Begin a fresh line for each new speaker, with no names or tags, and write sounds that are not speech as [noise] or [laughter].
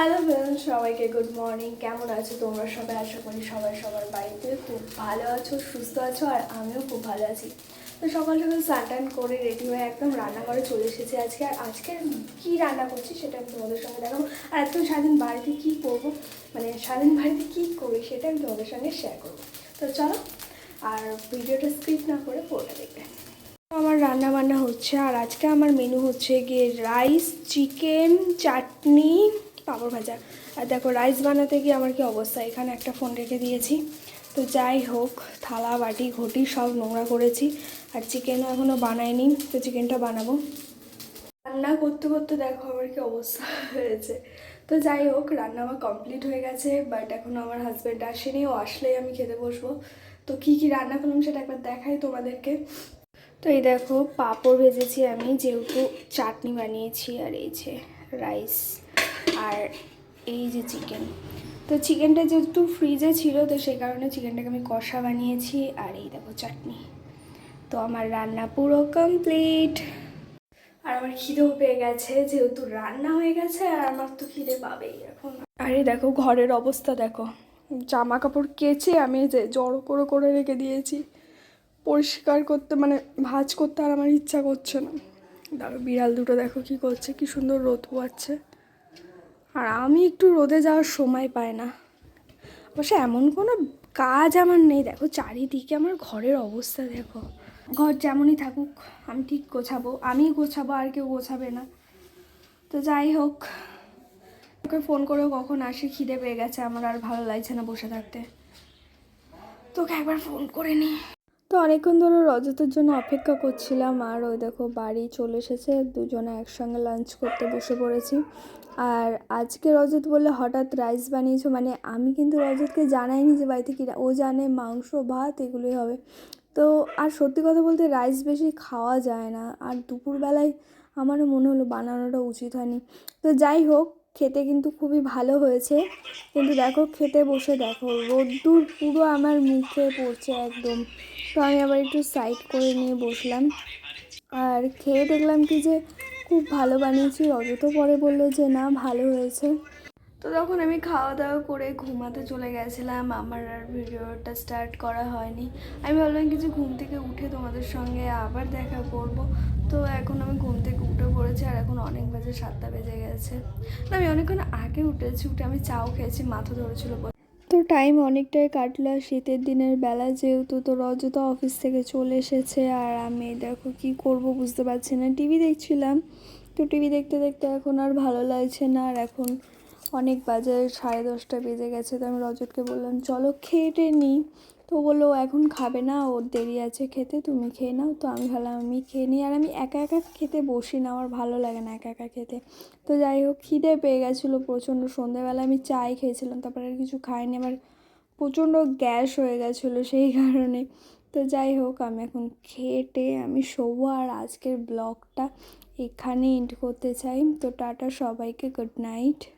Hello friends সবাইকে good morning কেমন আছো তোমরা সবাই? আশা করি সবাই সবার বাড়িতে খুব ভালো আছো, সুস্থ আছো, আর আমিও খুব ভালো আছি। তো সকাল সকাল স্নান করে রেডি হয়ে একদম রান্নাঘরে চলে এসেছি আজকে। আর আজকে কী রান্না করছি সেটা আমি তোমাদের সঙ্গে দেখাবো। আর আজকে স্বাধীন বাড়িতে কী করব মানে স্বাধীন বাড়িতে কী করি সেটা আমি তোমাদের সঙ্গে শেয়ার করব। তো চলো, আর ভিডিওটা স্কিপ না করে পুরোটা দেখবে। আমার রান্না বান্না হচ্ছে, আর আজকে আমার মেনু হচ্ছে গিয়ে রাইস চিকেন চাটনি পাঁপড় ভাজা। আর দেখো রাইস বানাতে গিয়ে আমার কি অবস্থা? এখানে একটা ফোন রেখে দিয়েছি। তো যাই হোক, থালা, বাটি, ঘটি সব নোংরা করেছি। আর চিকেনও এখনও বানাইনি, তো চিকেনটা বানাবো। রান্না করতে করতে দেখো আমার কি অবস্থা [laughs] হয়েছে। তো যাই হোক, রান্না আমার কমপ্লিট হয়ে গেছে বাট এখনও আমার হাজব্যান্ড আসেনি। ও আসলেই আমি খেতে বসবো। তো কী কী রান্না করলাম সেটা একবার দেখাই তোমাদেরকে। তো এই দেখো, পাঁপড় ভেজেছি আমি, যেহেতু চাটনি বানিয়েছি, আর এই যে রাইস আর এই যে চিকেন তো চিকেনটা যেহেতু ফ্রিজে ছিল, তো সেই কারণে চিকেনটাকে আমি কষা বানিয়েছি। আর এই দেখো চাটনি। তো আমার রান্না পুরো কমপ্লিট আর আমার খিদেও পেয়ে গেছে, যেহেতু রান্না হয়ে গেছে, আর আমার তো খিদে পাবেই এখন। আরে দেখো ঘরের অবস্থা দেখো। জামা কাপড় কেচে আমি যে জড়ো করে করে রেখে দিয়েছি। পরিষ্কার করতে মানে ভাজ করতে আর আমার ইচ্ছা করছে না। দেখো বিড়াল দুটো দেখো কি করছে, কি সুন্দর রোদ পোয়াচ্ছে। আর আমি একটু রোদে যাওয়ার সময় পাই না। অবশ্য এমন কোনো কাজ আমার নেই। দেখো, চারিদিকে আমার ঘরের অবস্থা দেখো। ঘর যেমনই থাকুক, আমি ঠিক গোছাবো। আমি গোছাবো, আর কেউ গোছাবে না। তো যাই হোক, ওকে ফোন করেও কখন আসে, খিদে পেয়ে গেছে আমার, আর ভালো লাগছে না বসে থাকতে। তোকে একবার ফোন করে নি তো অনেকক্ষণ ধরে রজতের জন্য অপেক্ষা করছিলাম আর ওই দেখো বাড়ি চলে এসেছে, দুজনে একসঙ্গে লাঞ্চ করতে বসে পড়েছি। আর আজকে রজত বলে হঠাৎ রাইস বানিয়েছো মানে আমি কিন্তু রজতকে জানাইনি যে বাড়িতে কি ও জানে মাংস, ভাত এগুলোই হবে। তো আর সত্যি কথা বলতে রাইস বেশি খাওয়া যায় না। আর দুপুরবেলায় আমারও মনে হলো বানানোটা উচিত হয়নি। তো যাই হোক খেতে কিন্তু খুবই ভালো হয়েছে। কিন্তু দেখো, খেতে বসে দেখো, রোদ্দুর পুরো আমার মুখে পড়ছে একদম। তো আমি আবার একটু সাইড করে নিয়ে বসলাম। আর খেয়ে দেখলাম কি যে, খুব ভালো বানিয়েছি। অযথ পরে বলল যে, না, ভালো হয়েছে। তো তখন আমি খাওয়া দাওয়া করে ঘুমাতে চলে গেছিলাম। আমার আর ভিডিওটা স্টার্ট করা হয়নি। আমি ভাবলাম কিছু ঘুম থেকে উঠে তোমাদের সঙ্গে আবার দেখা করব। তো এখন আমি ঘুম থেকে উঠে পড়েছি আর এখন অনেক বাজে সাতটা বেজে গেছে। না আমি অনেকক্ষণ আগে উঠেছি, উঠে আমি চাও খেয়েছি, মাথা ধরেছিল। তো টাইম অনেকটাই কাটলো। শীতের দিনের বেলা যেহেতু তো রজত অফিস থেকে চলে এসেছে আর আমি দেখো কি করব বুঝতে পারছি না। টিভি দেখছিলাম। তো টিভি দেখতে দেখতে এখন আর ভালো লাগছে না আর এখন অনেক বাজে, সাড়ে দশটা বেজে গেছে, তো আমি রজতকে বললাম, চলো খেয়ে নিই তো বলল, এখন খাবে না, ওর দেরি আছে খেতে, তুমি খেয়ে নাও। তো আমি ভাবলাম, আমি খেয়ে নিই। আর আমি একা একা খেতে বসি না, আমার ভালো লাগে না একা একা খেতে। তো যাই হোক, খিদে পেয়ে গেছিল প্রচণ্ড। সন্ধেবেলা আমি চাই খেয়েছিলাম, তারপরে আর কিছু খাইনি আবার প্রচণ্ড গ্যাস হয়ে গেছিল সেই কারণে। তো যাই হোক, আমি এখন খেটে আমি শোবো, আর আজকের ব্লগটা এখানে এন্ড করতে চাই। তো টাটা সবাইকে, গুড নাইট।